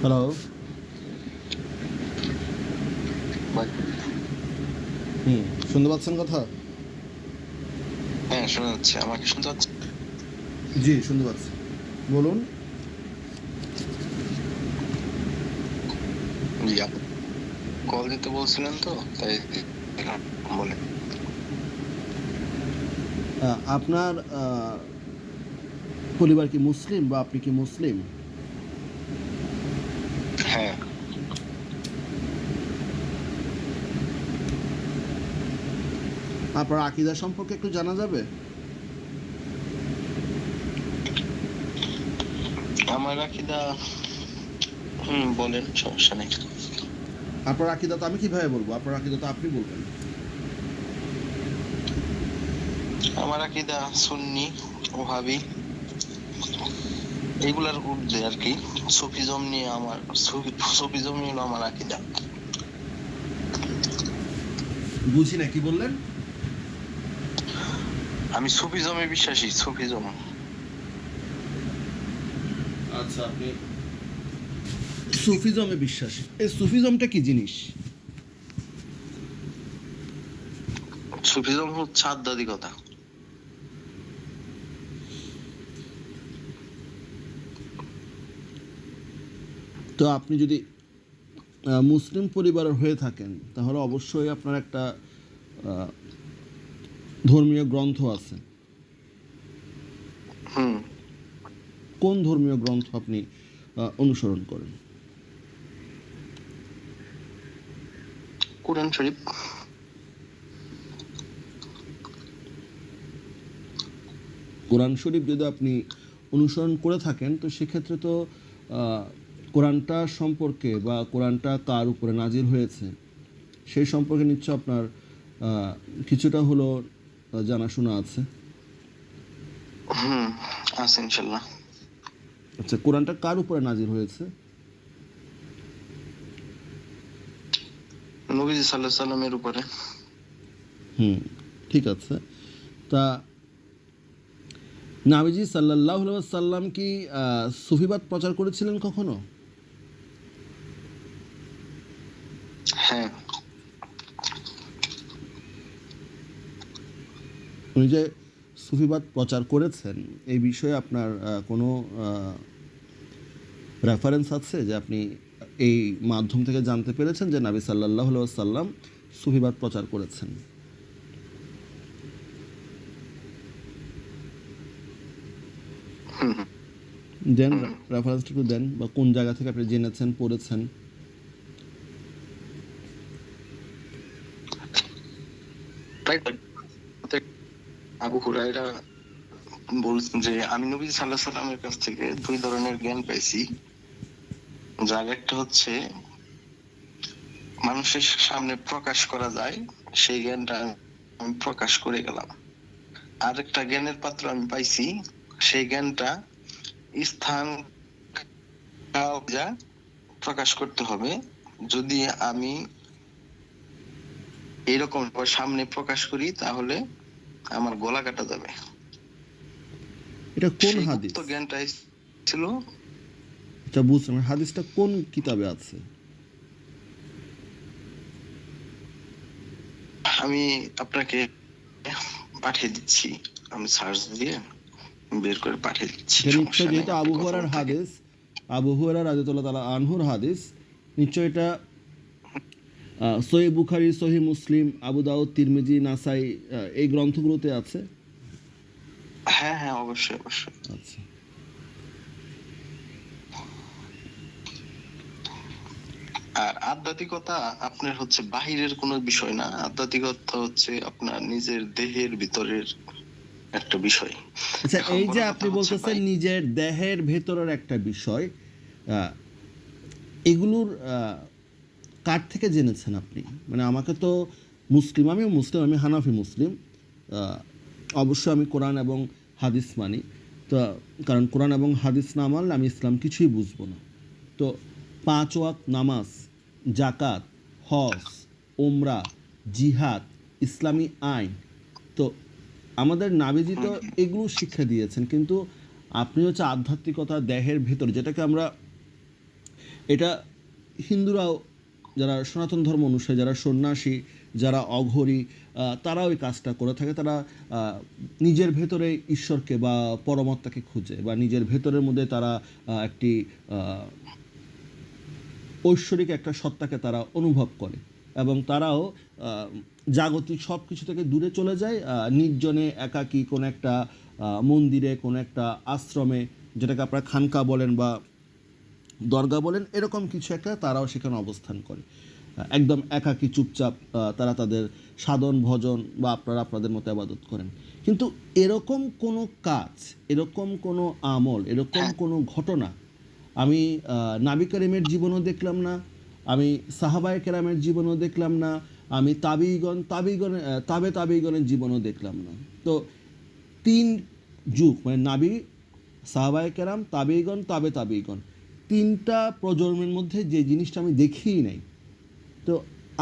Hello হুম শুনতে পাচ্ছেন কথা? হ্যাঁ শোনা যাচ্ছে। আমাকে শুনতে পাচ্ছে জি শুনতে পাচ্ছি। বলুন। জি কল দিতে বলছিলেন তো তাই আহ, আপনার পরিবার কি মুসলিম বা আপনি কি মুসলিম? হ্যাঁ। আপনার আকিদা সম্পর্কে একটু জানা যাবে? আমার আকিদা হুম বলেন সমস্যা নেই। আপনার আকিদা তো আমি কীভাবে বলব? আপনার আকিদা তো আপনি বলবেন। আমার আকিদা সুন্নি ওহাবি। এইগুলার ঊর্ধ্বে আর কি। সুফিজম নিয়ে আমার সুফি- সুফিজম নিয়ে আমার আকিদা। বুঝি না কি বললেন? আমি সুফিজমে বিশ্বাসী সুফিজম আচ্ছা আপনি সুফিজমে বিশ্বাসী। এই সুফিজমটা কি জিনিস? সুফিজম হচ্ছে আধ্যাত্মিকতা। তো আপনি যদি মুসলিম পরিবারের হয়ে থাকেন তাহলে অবশ্যই আপনার একটা ধর্মীয় গ্রন্থ আছে। কোন ধর্মীয় গ্রন্থ আপনি অনুসরণ করেন? কোরআন শরীফ। কোরআন শরীফ যদি আপনি অনুসরণ করে থাকেন তো সেক্ষেত্রে তো আহ, কোরআনটা সম্পর্কে বা কোরআনটা কার উপরে নাজির হয়েছে সেই সম্পর্কে নিশ্চয় আপনার কিছুটা হলো জানাশোনা আছে। হুম আছে ইনশাল্লাহ। আচ্ছা কোরআনটা কার উপরে নাজির হয়েছে? নবীজি সাল্লাহ সাল্লামের উপরে। হুম ঠিক আছে। তা নাবিজি সাল্লাহ সাল্লাম কি সুফিবাদ প্রচার করেছিলেন কখনো? উনি যে সুফিবাদ প্রচার করেছেন এই বিষয়ে আপনার কোনো রেফারেন্স আছে যে আপনি এই মাধ্যম থেকে জানতে পেরেছেন যে নাবি সাল্লাহ সাল্লাম সুফিবাদ প্রচার করেছেন। দেন রেফারেন্সটা একটু দেন বা কোন জায়গা থেকে আপনি জেনেছেন পড়েছেন তো? আবু হুরায়রা বলছেন যে আমি নবী সাল্লাহ সাল্লামের কাছ থেকে দুই ধরনের জ্ঞান পাইছি। যার একটা হচ্ছে, মানুষের সামনে প্রকাশ করা যায়, সেই জ্ঞানটা আমি প্রকাশ করে গেলাম। আর একটা জ্ঞানের পাত্র আমি পাইছি, সেই জ্ঞানটা স্থান প্রকাশ করতে হবে। যদি আমি এরকম সামনে প্রকাশ করি, তাহলে আমার গলা কাটা যাবে। এটা কোন হাদিস? গুপ্ত জ্ঞানটা ছিল আচ্ছা বুঝলাম। হাদিসটা কোন কিতাবে আছে? আমি আপনাকে পাঠিয়ে দিচ্ছি। আমি সার্চ দিয়ে বের করে পাঠিয়ে দিচ্ছি। এটা নিশ্চয় যেহেতু আবু হুরার হাদিস আবু হুরার রাদিয়াল্লাহু তাআলা আনহুর হাদিস নিশ্চয় এটা সহি বুখারী সহি মুসলিম আবু দাউদ তিরমিজি নাসাই এই গ্রন্থগুলোতে আছে? হ্যাঁ হ্যাঁ অবশ্যই অবশ্যই। আচ্ছা। আর আধ্যাত্মিকতা আপনার হচ্ছে বাহিরের কোনো বিষয় না আধ্যাত্মিকতা হচ্ছে আপনার নিজের দেহের ভিতরের একটা বিষয়। আচ্ছা এই যে আপনি বলতেছেন নিজের দেহের ভেতরের একটা বিষয় আহ, এগুলোর আহ, কার থেকে জেনেছেন আপনি? মানে আমাকে তো মুসলিম আমিও মুসলিম আমি হানাফি মুসলিম। অবশ্যই আমি কোরআন এবং হাদিস মানি। তো কারণ কোরআন এবং হাদিস না মানলে আমি ইসলাম কিছুই বুঝব না। তো পাঁচ ওয়াক্ত নামাজ জাকাত হজ ওমরা জিহাদ ইসলামী আইন। তো আমাদের নাবিজি তো এগুলো শিক্ষা দিয়েছেন কিন্তু আপনি হচ্ছে আধ্যাত্মিকতা দেহের ভেতর যেটাকে আমরা এটা হিন্দুরাও যারা সনাতন ধর্ম অনুসারী যারা সন্ন্যাসী যারা অঘরী আহ, তারাও এই কাজটা করে থাকে। তারা নিজের ভেতরে ঈশ্বরকে বা পরমাত্মাকে খুঁজে বা নিজের ভেতরের মধ্যে তারা একটি ঐশ্বরিক একটা সত্তাকে তারা অনুভব করে এবং তারাও জাগতিক সব কিছু থেকে দূরে চলে যায় নির্জনে একাকী কোনো একটা মন্দিরে কোনো একটা আশ্রমে যেটাকে আপনারা খানকা বলেন বা দরগা বলেন এরকম কিছু একটা তারাও সেখানে অবস্থান করে। একদম একাকী চুপচাপ তারা তাদের সাধন ভজন বা আপনারা আপনাদের মতো আবাদত করেন। কিন্তু এরকম কোনো কাজ এরকম কোনো আমল এরকম কোনো ঘটনা আমি আহ, নাবি করিমের জীবনও দেখলাম না আমি সাহাবায় কেরামের জীবনও দেখলাম না আমি তাবিগণ তাবিগণ তাবে তাবিগণের জীবনও দেখলাম না। তো তিন যুগ মানে নাবি সাহাবায় কেরাম তাবিগণ তাবে তাবিগণ তিনটা প্রজন্মের মধ্যে যে জিনিসটা আমি দেখিই নাই, তো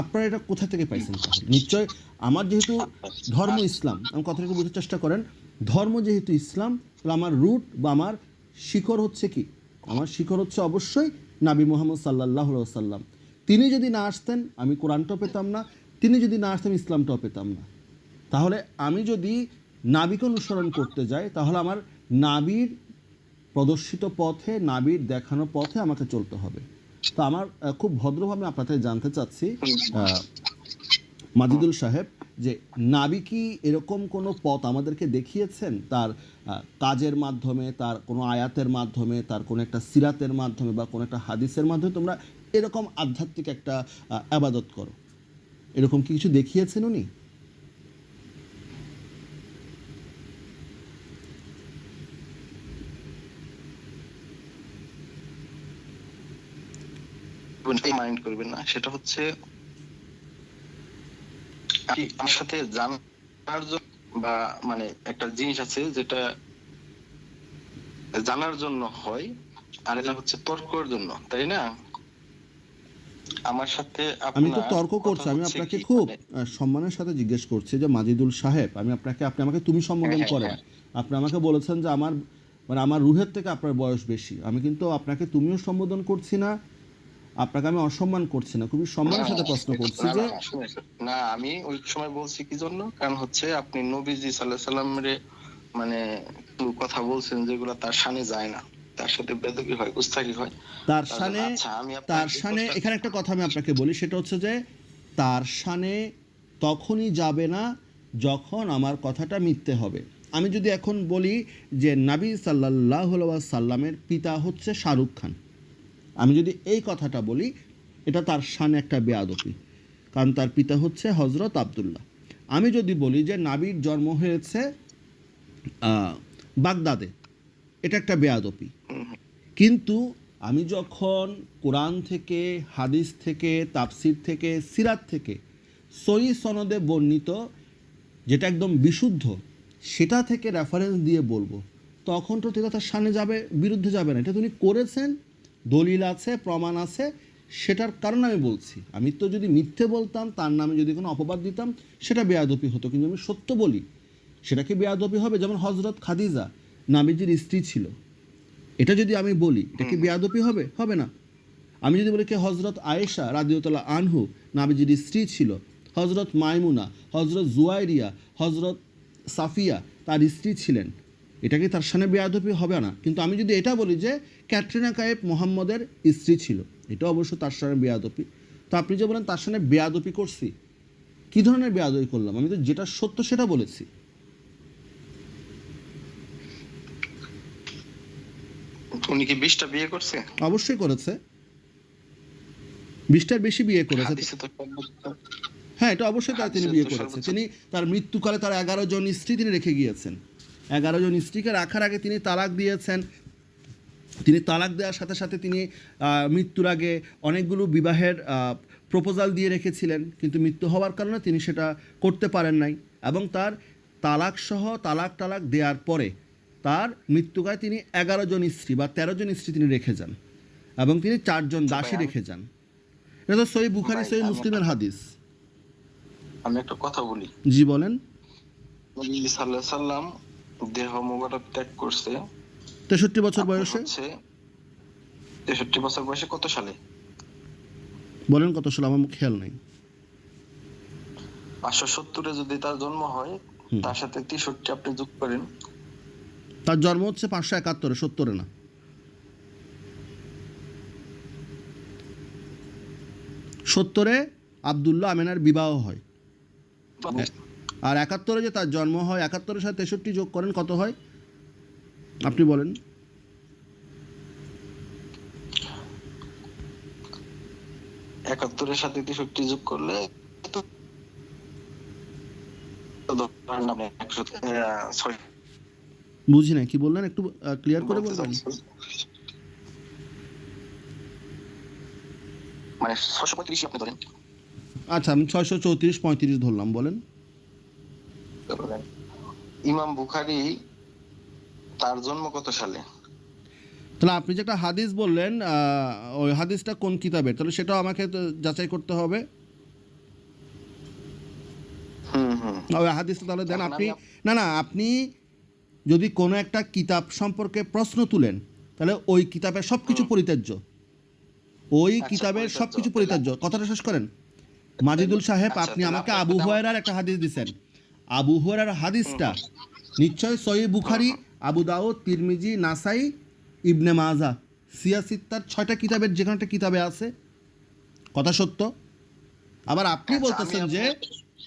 আপনারা এটা কোথা থেকে পাইছেন? নিশ্চয় আমার যেহেতু ধর্ম ইসলাম, আমি কথাটাকে বোঝার চেষ্টা করেন, ধর্ম যেহেতু ইসলাম, তাহলে আমার রুট বা আমার শিকড় হচ্ছে কি? আমার শিকড় হচ্ছে অবশ্যই নাবি মোহাম্মদ সাল্লাহ সাল্লাম তিনি যদি না আসতেন, আমি কোরআনটাও পেতাম না, তিনি যদি না আসতেন, ইসলামটাও পেতাম না। তাহলে আমি যদি নাবিকে অনুসরণ করতে যাই, তাহলে আমার নাবির প্রদর্শিত পথে, নাবির দেখানো পথে আমাকে চলতে হবে। তো আমার খুব ভদ্রভাবে আপনাদের জানতে চাচ্ছি মাজিদুল সাহেব, যে নাবি কি এরকম কোনো পথ আমাদেরকে দেখিয়েছেন? তার কাজের মাধ্যমে, তার কোনো আয়াতের মাধ্যমে, তার কোনো একটা সিরাতের মাধ্যমে বা কোনো একটা হাদিসের মাধ্যমে তোমরা এরকম আধ্যাত্মিক একটা আবাদত করো? এরকম কি কিছু দেখিয়েছেন উনি? মাইন্ড করবেন না। সেটা হচ্ছে আমার সাথে জানার জন্য বা মানে একটা জিনিস আছে যেটা জানার জন্য হয় আর এটা হচ্ছে তর্কের জন্য তাই না? আমার সাথে আমি তো তর্ক করছি আমি আপনাকে খুব মানে- সম্মানের সাথে জিজ্ঞেস করছি যে মাজিদুল সাহেব আমি আপনাকে আপনি আমাকে তুমি সম্বোধন হ্যাঁ, করেন। হ্যাঁ। আপনি আমাকে বলেছেন যে আমার মানে আমার রুহের থেকে আপনার বয়স বেশি। আমি কিন্তু আপনাকে তুমিও সম্বোধন করছি না আপনাকে আমি অসম্মান করছি না খুবই সম্মানের সাথে প্রশ্ন করছি যে না, আমি ওই সময় বলছি কি জন্য? কারণ হচ্ছে আপনি নবীজি সাল্লাহ সাল্লামের মানে কথা বলছেন যেগুলো তার সামনে যায় না। তার সাথে বেদবি হয় হয়। তার সানে আচ্ছা, তার এখানে একটা কথা আমি আপনাকে বলি সেটা হচ্ছে যে তার সানে তখনই যাবে না যখন আমার কথাটা মিথ্যে হবে। আমি যদি এখন বলি যে নাবি সাল্লাহ সাল্লামের পিতা হচ্ছে শাহরুখ খান। আমি যদি এই কথাটা বলি, এটা তার সানে একটা বেয়াদপি, কারণ তার পিতা হচ্ছে হজরত আবদুল্লাহ আমি যদি বলি যে নাবির জন্ম হয়েছে বাগদাদে, এটা একটা বেয়াদপি। কিন্তু আমি যখন কোরআন থেকে, হাদিস থেকে, তাফসির থেকে, সিরাত থেকে সই সনদে বর্ণিত, যেটা একদম বিশুদ্ধ, সেটা থেকে রেফারেন্স দিয়ে বলব, তখন তো তিনি তার সামনে যাবে, বিরুদ্ধে যাবে না এটা তিনি করেছেন দলিল আছে প্রমাণ আছে সেটার কারণ আমি বলছি। আমি তো যদি মিথ্যে বলতাম তার নামে যদি কোনো অপবাদ দিতাম সেটা বেয়াদপি হতো। কিন্তু আমি সত্য বলি সেটা কি বেয়াদপি হবে? যেমন হজরত খাদিজা নাবিজির স্ত্রী ছিল। এটা যদি আমি বলি এটা কি বেয়াদপি হবে? হবে না। আমি যদি বলি কি হজরত আয়েশা রাদিউতলা আনহু নাবিজির স্ত্রী ছিল হজরত মাইমুনা হজরত জুয়াইরিয়া হজরত সাফিয়া তার স্ত্রী ছিলেন। এটা কি তার সামনে বেয়াদপি হবে না। কিন্তু আমি যদি এটা বলি যে ক্যাটরিনা কায়েব মোহাম্মদের স্ত্রী ছিল এটা অবশ্য তার সামনে বেয়াদপি তো আপনি যে বলেন তার সামনে বেয়াদপি করছি কী ধরনের বেয়াদপি করলাম? আমি তো যেটা সত্য সেটা বলেছি। উনি কি বিশটা বিয়ে করছে? অবশ্যই করেছে। বিশটার বেশি বিয়ে করেছে। হ্যাঁ এটা অবশ্যই তার তিনি বিয়ে করেছে। তিনি তার মৃত্যুকালে তার এগারো জন স্ত্রী তিনি রেখে গিয়েছেন। এগারো জন স্ত্রীকে রাখার আগে তিনি তালাক দিয়েছেন। তিনি তালাক দেওয়ার সাথে সাথে তিনি মৃত্যুর আগে অনেকগুলো বিবাহের প্রপোজাল দিয়ে রেখেছিলেন। কিন্তু মৃত্যু হওয়ার কারণে তিনি সেটা করতে পারেন নাই এবং তার তালাক সহ তালাক টালাক দেওয়ার পরে তার মৃত্যুকায় তিনি এগারো জন স্ত্রী বা তেরো জন স্ত্রী তিনি রেখে যান এবং তিনি চারজন দাসী রেখে যান। এটা তো সই বুখারি সই মুসলিমের হাদিস। আমি একটা কথা বলি। জি বলেন। সাল্লাম দেহ মোবারক ত্যাগ করছে। তেষট্টি বছর বয়সে? তেষট্টি বছর বয়সে কত সালে? বলেন কত সাল আমার খেয়াল নেই। পাঁচশো সত্তরে যদি তার জন্ম হয় তার সাথে তেষট্টি আপনি যোগ করেন। তার জন্ম হচ্ছে পাঁচশো একাত্তরে সত্তরে না। সত্তরে আবদুল্লাহ আমেনার বিবাহ হয়। আর একাত্তরে যে তার জন্ম হয় একাত্তরের সাথে তেষট্টি যোগ করেন কত হয়? আপনি বলেন। একাত্তরের সাথে তেষট্টি যোগ করলে বুঝি না কি বললেন? একটু ক্লিয়ার করে বলবেন? মানে ছশো পঁয়ত্রিশ আপনি ধরেন। আচ্ছা আমি ছয়শো চৌত্রিশ পঁয়ত্রিশ ধরলাম বলেন। ইমাম বুখারি তার জন্ম কত সালে? তাহলে আপনি যে একটা হাদিস বললেন ওই হাদিসটা কোন কিতাবের? তাহলে সেটাও আমাকে যাচাই করতে হবে। হুম হুম। ওই হাদিসটা তাহলে দেন আপনি না না আপনি যদি কোনো একটা কিতাব সম্পর্কে প্রশ্ন তুলেন তাহলে ওই কিতাবের সব কিছু পরিত্যাজ্য। ওই আচ্ছা, কিতাবের সব। কিছু পরিত্যাজ্য। কথাটা শেষ করেন। মাজিদুল সাহেব আচ্ছা, আপনি আমাকে আবু হুয়ারার একটা হাদিস দিছেন। আবু হুয়ারার হাদিসটা। নিশ্চয় সহি বুখারি আবু দাউদ তিরমিজি নাসাই ইবনে মাজা সিয়াসিত্তার ছয়টা কিতাবের যে কোনো একটা কিতাবে আছে? কথা সত্য? আবার আপনি আচ্ছা, বলতেছেন যে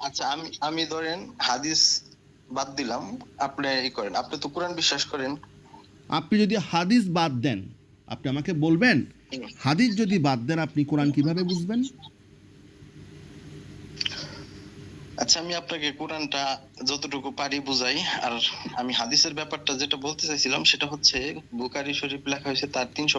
আচ্ছা আমি আমি ধরেন হাদিস বাদ দিলাম। আপনি ই করেন। আপনি তো কোরআন বিশ্বাস করেন। আপনি যদি হাদিস বাদ দেন আপনি আমাকে বলবেন? হাদিস যদি বাদ দেন আপনি কোরআন কীভাবে বুঝবেন? আচ্ছা আমি আপনাকে কোরআনটা যতটুকু পারি বুঝাই। আর আমি হাদিসের ব্যাপারটা যেটা বলতে চাইছিলাম, সেটা হচ্ছে বুকারি শরীফ লেখা হয়েছে তার তিনশো